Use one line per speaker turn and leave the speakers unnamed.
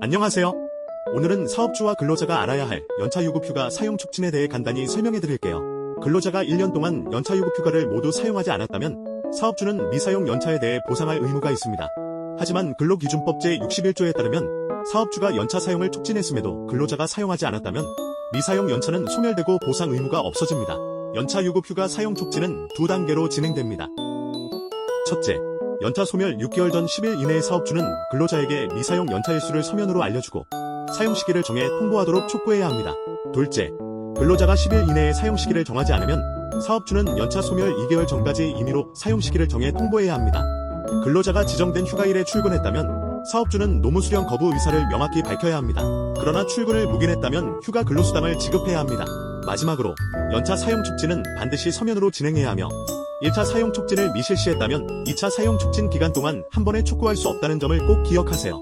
안녕하세요. 오늘은 사업주와 근로자가 알아야 할 연차유급휴가 사용 촉진에 대해 간단히 설명해 드릴게요. 근로자가 1년 동안 연차유급휴가를 모두 사용하지 않았다면 사업주는 미사용 연차에 대해 보상할 의무가 있습니다. 하지만 근로기준법 제61조에 따르면 사업주가 연차 사용을 촉진했음에도 근로자가 사용하지 않았다면 미사용 연차는 소멸되고 보상 의무가 없어집니다. 연차유급휴가 사용 촉진은 두 단계로 진행됩니다. 첫째, 연차 소멸 6개월 전 10일 이내의 사업주는 근로자에게 미사용 연차 일수를 서면으로 알려주고 사용 시기를 정해 통보하도록 촉구해야 합니다. 둘째, 근로자가 10일 이내에 사용 시기를 정하지 않으면 사업주는 연차 소멸 2개월 전까지 임의로 사용 시기를 정해 통보해야 합니다. 근로자가 지정된 휴가일에 출근했다면 사업주는 노무 수령 거부 의사를 명확히 밝혀야 합니다. 그러나 출근을 묵인했다면 휴가 근로수당을 지급해야 합니다. 마지막으로 연차 사용 촉진은 반드시 서면으로 진행해야 하며 1차 사용 촉진을 미실시했다면 2차 사용 촉진 기간 동안 한 번에 촉구할 수 없다는 점을 꼭 기억하세요.